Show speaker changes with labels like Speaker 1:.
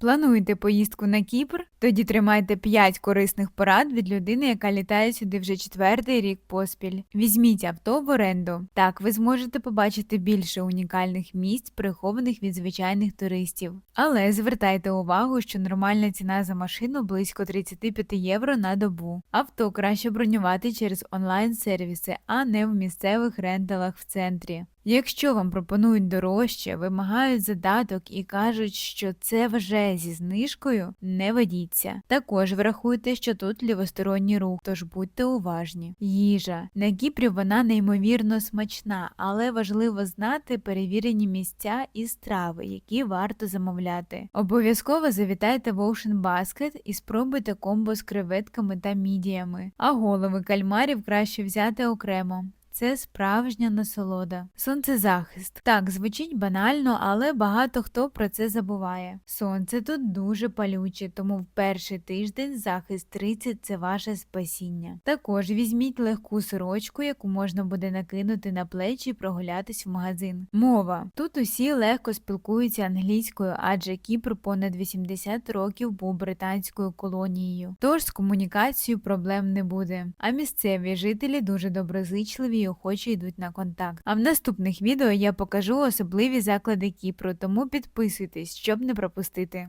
Speaker 1: Плануєте поїздку на Кіпр? Тоді тримайте 5 корисних порад від людини, яка літає сюди вже четвертий рік поспіль. Візьміть авто в оренду. Так ви зможете побачити більше унікальних місць, прихованих від звичайних туристів. Але звертайте увагу, що нормальна ціна за машину близько 35 євро на добу. Авто краще бронювати через онлайн-сервіси, а не в місцевих ренталах в центрі. Якщо вам пропонують дорожче, вимагають задаток і кажуть, що це вже зі знижкою, не ведіться. Також врахуйте, що тут лівосторонній рух, тож будьте уважні. Їжа на Кіпрі вона неймовірно смачна, але важливо знати перевірені місця і страви, які варто замовляти. Обов'язково завітайте в Ocean Basket і спробуйте комбо з креветками та мідіями, а голови кальмарів краще взяти окремо. Це справжня насолода. Сонцезахист. Так, звучить банально, але багато хто про це забуває. Сонце тут дуже палюче, тому в перший тиждень захист 30 це ваше спасіння. Також візьміть легку сорочку, яку можна буде накинути на плечі і прогулятись в магазин. Мова. Тут усі легко спілкуються англійською, адже Кіпр понад 80 років був британською колонією. Тож з комунікацією проблем не буде. А місцеві жителі дуже доброзичливі охоче йдуть на контакт. А в наступних відео я покажу особливі заклади Кіпру, тому підписуйтесь, щоб не пропустити.